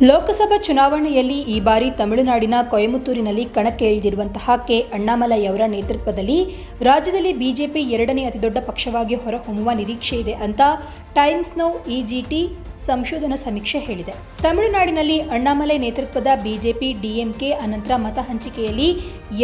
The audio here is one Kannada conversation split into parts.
ಲೋಕಸಭಾ ಚುನಾವಣೆಯಲ್ಲಿ ಈ ಬಾರಿ ತಮಿಳುನಾಡಿನ ಕೊಯಮತ್ತೂರಿನಲ್ಲಿ ಕಣಕ್ಕೆ ಇಳಿದಿರುವಂತಹ ಕೆ. ಅಣ್ಣಾಮಲೈಯವರ ನೇತೃತ್ವದಲ್ಲಿ ರಾಜ್ಯದಲ್ಲಿ ಬಿಜೆಪಿ ಎರಡನೇ ಅತಿದೊಡ್ಡ ಪಕ್ಷವಾಗಿ ಹೊರಹೊಮ್ಮುವ ನಿರೀಕ್ಷೆ ಇದೆ ಅಂತ ಟೈಮ್ಸ್ ನೌ ಇಜಿಟಿ ಸಂಶೋಧನಾ ಸಮೀಕ್ಷೆ ಹೇಳಿದೆ. ತಮಿಳುನಾಡಿನಲ್ಲಿ ಅಣ್ಣಾಮಲೈ ನೇತೃತ್ವದ ಬಿಜೆಪಿ ಡಿಎಂಕೆ ಅನಂತರ ಮತ ಹಂಚಿಕೆಯಲ್ಲಿ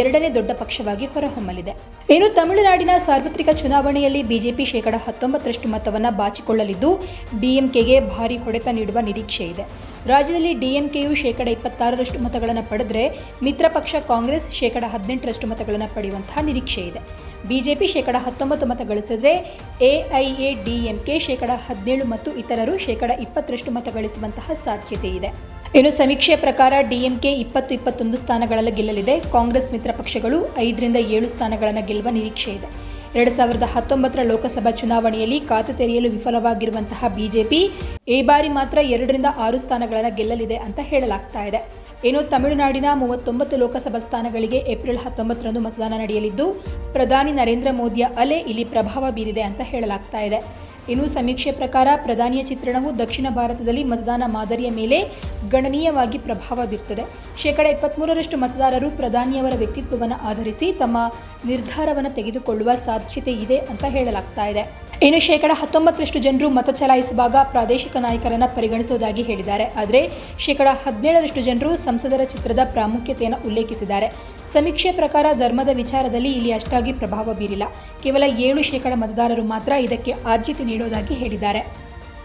ಎರಡನೇ ದೊಡ್ಡ ಪಕ್ಷವಾಗಿ ಹೊರಹೊಮ್ಮಲಿದೆ. ಇನ್ನು ತಮಿಳುನಾಡಿನ ಸಾರ್ವತ್ರಿಕ ಚುನಾವಣೆಯಲ್ಲಿ ಬಿಜೆಪಿ ಶೇಕಡ ಹತ್ತೊಂಬತ್ತರಷ್ಟು ಮತವನ್ನು ಬಾಚಿಕೊಳ್ಳಲಿದ್ದು, ಡಿಎಂಕೆಗೆ ಭಾರಿ ಹೊಡೆತ ನೀಡುವ ನಿರೀಕ್ಷೆ ಇದೆ. ರಾಜ್ಯದಲ್ಲಿ ಡಿಎಂಕೆಯು ಶೇಕಡ ಇಪ್ಪತ್ತಾರರಷ್ಟು ಮತಗಳನ್ನು ಪಡೆದರೆ ಮಿತ್ರ ಪಕ್ಷ ಕಾಂಗ್ರೆಸ್ ಶೇಕಡ ಹದಿನೆಂಟರಷ್ಟು ಮತಗಳನ್ನು ಪಡೆಯುವಂತಹ ನಿರೀಕ್ಷೆ ಇದೆ. ಬಿಜೆಪಿ ಶೇಕಡ ಹತ್ತೊಂಬತ್ತು ಮತ ಗಳಿಸಿದರೆ ಎಐಎ ಡಿಎಂಕೆ ಶೇಕಡ ಹದಿನೇಳು ಮತ್ತು ಇತರರು ಶೇಕಡ ಇಪ್ಪತ್ತರಷ್ಟು ಮತ ಗಳಿಸುವಂತಹ ಸಾಧ್ಯತೆ ಇದೆ. ಇನ್ನು ಸಮೀಕ್ಷೆ ಪ್ರಕಾರ ಡಿಎಂಕೆ ಇಪ್ಪತ್ತು ಇಪ್ಪತ್ತೊಂದು ಸ್ಥಾನಗಳಲ್ಲಿ ಗೆಲ್ಲಲಿದೆ. ಕಾಂಗ್ರೆಸ್ ಮಿತ್ರ ಪಕ್ಷಗಳು ಐದರಿಂದ ಏಳು ಸ್ಥಾನಗಳನ್ನು ಗೆಲ್ಲುವ ನಿರೀಕ್ಷೆ ಇದೆ. ಎರಡು ಸಾವಿರದ ಹತ್ತೊಂಬತ್ತರ ಲೋಕಸಭಾ ಚುನಾವಣೆಯಲ್ಲಿ ಖಾತೆ ತೆರೆಯಲು ವಿಫಲವಾಗಿರುವಂತಹ ಬಿಜೆಪಿ, ಈ ಬಾರಿ ಮಾತ್ರ ಎರಡರಿಂದ ಆರು ಸ್ಥಾನಗಳನ್ನು ಗೆಲ್ಲಲಿದೆ ಅಂತ ಹೇಳಲಾಗ್ತಾ ಇದೆ. ಇನ್ನು ತಮಿಳುನಾಡಿನ ಮೂವತ್ತೊಂಬತ್ತು ಲೋಕಸಭಾ ಸ್ಥಾನಗಳಿಗೆ ಏಪ್ರಿಲ್ ಹತ್ತೊಂಬತ್ತರಂದು ಮತದಾನ ನಡೆಯಲಿದ್ದು, ಪ್ರಧಾನಿ ನರೇಂದ್ರ ಮೋದಿಯ ಅಲೆ ಇಲ್ಲಿ ಪ್ರಭಾವ ಬೀರಿದೆ ಅಂತ ಹೇಳಲಾಗ್ತಾ ಇದೆ. ಇನ್ನು ಸಮೀಕ್ಷೆ ಪ್ರಕಾರ ಪ್ರಧಾನಿಯ ಚಿತ್ರಣವು ದಕ್ಷಿಣ ಭಾರತದಲ್ಲಿ ಮತದಾನ ಮಾದರಿಯ ಮೇಲೆ ಗಣನೀಯವಾಗಿ ಪ್ರಭಾವ ಬೀರ್ತದೆ. ಶೇಕಡ ಇಪ್ಪತ್ತ್ಮೂರರಷ್ಟು ಮತದಾರರು ಪ್ರಧಾನಿಯವರ ವ್ಯಕ್ತಿತ್ವವನ್ನು ಆಧರಿಸಿ ತಮ್ಮ ನಿರ್ಧಾರವನ್ನು ತೆಗೆದುಕೊಳ್ಳುವ ಸಾಧ್ಯತೆ ಇದೆ ಅಂತ ಹೇಳಲಾಗ್ತಾ ಇದೆ. ಇನ್ನು ಶೇಕಡ ಹತ್ತೊಂಬತ್ತರಷ್ಟು ಜನರು ಮತ ಚಲಾಯಿಸುವಾಗ ಪ್ರಾದೇಶಿಕ ನಾಯಕರನ್ನು ಪರಿಗಣಿಸುವುದಾಗಿ ಹೇಳಿದ್ದಾರೆ. ಆದರೆ ಶೇಕಡ ಹದಿನೇಳರಷ್ಟು ಜನರು ಸಂಸದರ ಚಿತ್ರದ ಪ್ರಾಮುಖ್ಯತೆಯನ್ನು ಉಲ್ಲೇಖಿಸಿದ್ದಾರೆ. ಸಮೀಕ್ಷೆ ಪ್ರಕಾರ ಧರ್ಮದ ವಿಚಾರದಲ್ಲಿ ಇಲ್ಲಿ ಅಷ್ಟಾಗಿ ಪ್ರಭಾವ ಬೀರಿಲ್ಲ. ಕೇವಲ ಏಳು ಶೇಕಡ ಮತದಾರರು ಮಾತ್ರ ಇದಕ್ಕೆ ಆದ್ಯತೆ ನೀಡುವುದಾಗಿ ಹೇಳಿದ್ದಾರೆ.